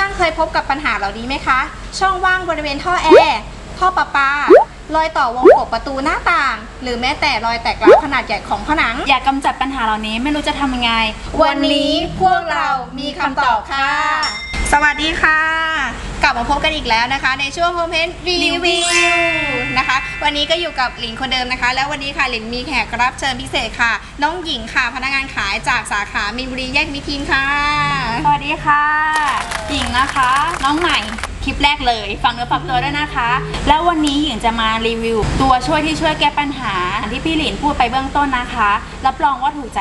ช่างเคยพบกับปัญหาเหล่านี้ไหมคะ ช่องว่างบริเวณท่อแอร์ท่อประปารอยต่อวงกบประตูหน้าต่าง หรือแม้แต่รอยแตกร้าวขนาดใหญ่ของผนัง อยากกำจัดปัญหาเหล่านี้ไม่รู้จะทำยังไง วันนี้พวกเรามีคำตอบค่ะ สวัสดีค่ะ กลับมาพบกันอีกแล้วนะคะ ในช่วงโฮมเพนรีวิวนะคะ วันนี้ก็อยู่กับหลินคนเดิมนะคะ แล้ววันนี้ค่ะหลินมีแขกรับเชิญพิเศษค่ะ น้องหญิงค่ะ พนักงานขายจากสาขามีนบุรีแยกมิทินค่ะ สวัสดีค่ะ หญิงนะคะ น้องใหม่ คลิปแรกเลยฟังเนื้อฝากตัวด้วยนะคะ แล้ววันนี้หญิงจะมารีวิว ตัวช่วยที่ช่วยแก้ปัญหาที่พี่หลินพูดไปเบื้องต้นนะคะ รับรองว่าถูกใจ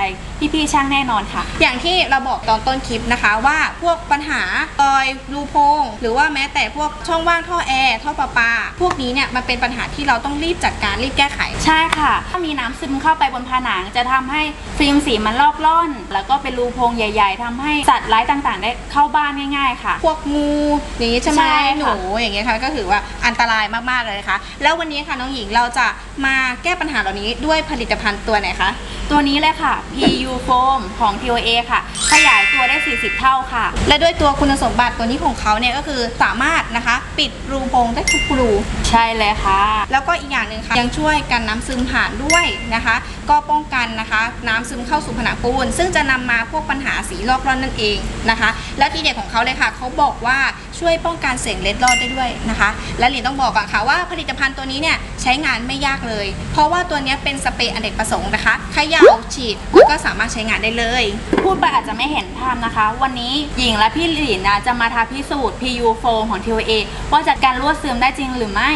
พี่ๆช่างแน่นอนค่ะ อย่างที่เราบอกตอนต้นคลิปนะคะว่าพวกปัญหารอยรูโพงหรือว่าแม้แต่พวกช่องว่างท่อแอร์ท่อประปา พวกนี้เนี่ยมันเป็นปัญหาที่เราต้องรีบจัดการรีบแก้ไข ใช่ค่ะ ถ้ามีน้ำซึมเข้าไปบนผนัง จะทำให้ฟิล์มสีมันลอกล่อน แล้วก็เป็นรูโพรงใหญ่ ๆทำให้สัตว์ร้ายต่างๆ ได้เข้าบ้านง่าย ๆ ค่ะ พวกงูอย่างนี้ใช่ไหมใช่ค่ะหนูอย่างเงี้ยค่ะก็ถือว่าอันตรายมากๆเลยนะคะแล้ววันนี้ค่ะน้องหญิงเราจะมาแก้ปัญหาเหล่านี้ด้วยผลิตภัณฑ์ตัวไหนคะตัวนี้เลยค่ะ PU Foam ของ TOA ค่ะ ขยายตัวได้ 40 เท่าค่ะ และด้วยตัวคุณสมบัติตัวนี้ของเขาเนี่ยก็คือสามารถนะคะ ปิดรูโพรงได้ทุกรูใช่เลยค่ะ แล้วก็อีกอย่างหนึ่งค่ะ ยังช่วยกันน้ำซึมผ่านด้วยนะคะ ก็ป้องกันนะคะ น้ำซึมเข้าสู่ผนังปูน ซึ่งจะนำมาพวกปัญหาสีลอกร่อนนั่นเองนะคะ แล้วทีเด็ดของเขาเลยค่ะเขาบอกว่าช่วยป้องกันเสียงเล็ดลอดได้ด้วยนะคะ และหลินต้องบอกก่อนค่ะว่าผลิตภัณฑ์ตัวนี้เนี่ยใช้งานไม่ยากเลย เพราะว่าตัวเนี้ยเป็นสเปรย์อเนกประสงค์นะคะเขย่าฉีดแล้วก็สามารถใช้งานได้เลย พูดไปอาจจะไม่เห็นภาพนะคะ วันนี้หญิงและพี่หลินนะจะมาทาพิสูจน์ PU Foam ของ TOA ว่าจัดการรั่วซึมได้จริงหรือไม่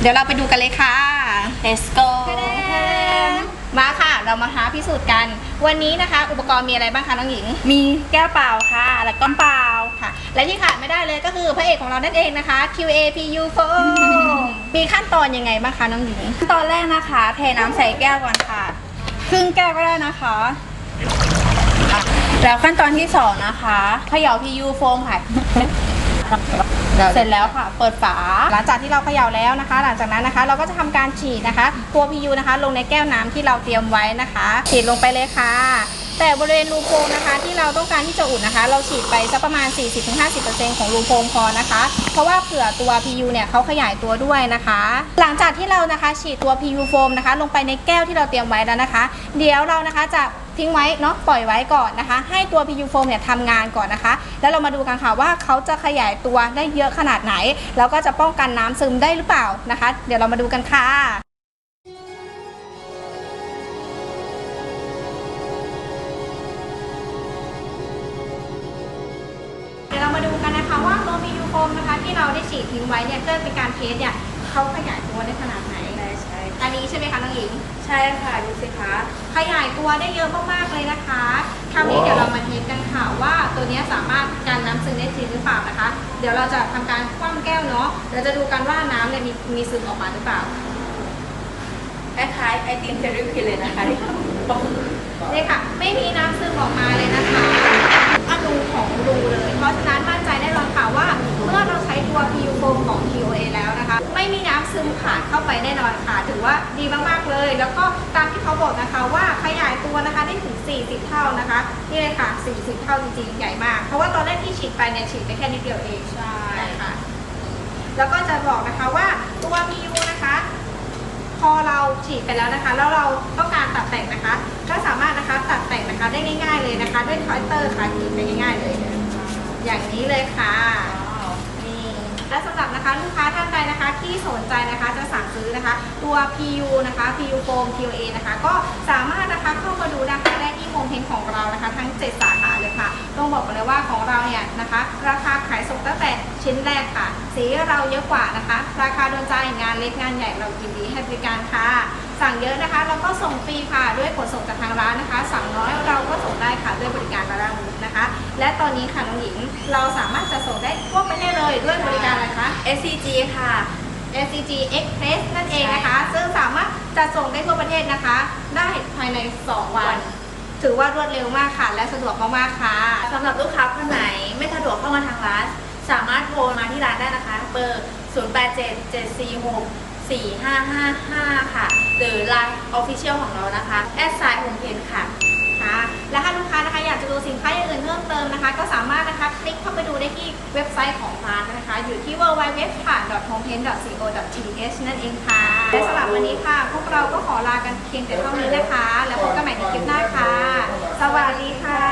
เดี๋ยวเราไปดูกันเลยค่ะ Let's go มาค่ะ เรามาท้าพิสูจน์กัน วันนี้นะคะ อุปกรณ์มีอะไรบ้างคะน้องหญิง มีแก้วเปล่าค่ะ และก้อนเปล่าค่ะ และที่ขาดไม่ได้เลยก็คือพระเอกของเรานั่นเองนะคะ QAPU Foam มีขั้นตอนยังไงบ้างคะน้องหญิง ตอนแรกนะคะ เทน้ำใส่แก้วก่อนค่ะ ครึ่งแก้วก็ได้นะคะ แล้วขั้นตอนที่สองนะคะเขย่า PU Foam ค่ะ เสร็จแล้วค่ะ เปิดฝา หลังจากที่เราเขย่าแล้วนะคะ หลังจากนั้นนะคะ เราก็จะทำการฉีดนะคะตัว PU นะคะ ลงในแก้วน้ำที่เราเตรียมไว้นะคะ ฉีดลงไปเลยค่ะ แต่บริเวณรูโพงนะคะ ที่เราต้องการที่จะอุดนะคะ เราฉีดไปสักประมาณ 40-50%ของรูโพงพอนะคะ เพราะว่าเผื่อตัว PU เนี่ยเขาขยายตัวด้วยนะคะ หลังจากที่เรานะคะ ฉีดตัว PU foam นะคะ ลงไปในแก้วที่เราเตรียมไว้แล้วนะคะ เดี๋ยวเรานะคะจะ ทิ้งไว้เนาะปล่อยไว้ก่อนนะคะ ให้ตัว PU foam เนี่ยทำงานก่อนนะคะ แล้วเรามาดูกันค่ะว่าเขาจะขยายตัวได้เยอะขนาดไหน แล้วก็จะป้องกันน้ำซึมได้หรือเปล่านะคะ เดี๋ยวเรามาดูกันค่ะ เดี๋ยวเรามาดูกันนะคะว่าตัว PU foam นะคะที่เราได้ฉีดทิ้งไว้เนี่ยเพื่อเป็นการเทสเนี่ยเขาขยายตัวได้ขนาดไหน ใช่อันนี้ใช่ไหมคะน้องหญิง ใช่ค่ะดูสิคะขยายตัวได้เยอะมากๆเลยนะคะคราวนี้เดี๋ยวเรามาเทสกันค่ะว่าตัวเนี้ยสามารถกันน้ำซึมได้จริงหรือเปล่านะคะ เดี๋ยวเราจะทำการคว่ำแก้วเนาะเราจะดูกันว่าน้ำเนี่ยมีมีซึมออกมาหรือเปล่าคล้ายๆไอติมเจลลี่ครีมเลยนะคะนี่ค่ะ ไม่มีน้ำซึม ดีมากๆเลย แล้วก็ตามที่เขาบอกนะคะว่าขยายตัวนะคะได้ถึง 40 เท่านะคะนี่เลยค่ะ 40 เท่าจริงๆ ใหญ่มาก เพราะว่าตอนแรกที่ฉีดไปเนี่ยฉีดไปแค่นิดเดียวเองใช่ค่ะ แล้วก็จะบอกนะคะว่าตัว PU นะคะ พอเราฉีดไปแล้วนะคะ แล้วเราต้องการตัดแต่งนะคะ ก็สามารถนะคะตัดแต่งนะคะได้ง่าย ๆเลยนะคะ ด้วยทอยเตอร์ค่ะฉีดไปง่ายๆเลย อย่างนี้เลยค่ะนี่และสำหรับนะคะลูกค้าท่านใดนะคะ ที่สนใจนะคะจะสั่งซื้อนะคะตัว PU นะคะ PU Foam TOA นะคะก็สามารถนะคะเข้ามาดูนะคะได้ที่โฮมเพจของเรานะคะ ทั้ง 7 สาขาเลยค่ะต้องบอกเลยว่าของเราเนี่ยนะคะ ราคาขายส่งตั้งแต่ชิ้นแรกค่ะ สีเราเยอะกว่านะคะ ราคาโดนใจงานเล็กงานใหญ่เรายินดีให้บริการค่ะ สั่งเยอะนะคะเราก็ส่งฟรีค่ะด้วยขนส่งจากทางร้านนะคะ สั่งน้อยเราก็ส่งได้ค่ะด้วยบริการระดับมูฟนะคะ และตอนนี้ค่ะน้องหญิงเราสามารถจะส่งได้ทั่วไประเทศเลยด้วยบริการอะไรคะ SCG ค่ะ SCG Express นั่นเองนะคะ ซึ่งสามารถจะส่งได้ทั่วประเทศนะคะ ได้ภายใน 2 วัน ถือว่ารวดเร็วมากค่ะ และสะดวกมากๆค่ะสำหรับลูกค้าคนไหนไม่สะดวกเข้ามาทางร้าน สามารถโทรมาที่ร้านได้นะคะ เบอร์ 087746 4555 ค่ะ หรือ Line Official ของเรานะคะ แอดไซน์โฮมเพจค่ะค่ะและถ้าลูกค้านะคะ เว็บไซต์ของร้านนะคะ อยู่ที่ www.homepaint.co.th นั่นเองค่ะ และสำหรับวันนี้ค่ะ พวกเราก็ขอลากันเพียงแต่เท่านี้นะคะ แล้วพบกันใหม่ในคลิปหน้าค่ะ สวัสดีค่ะ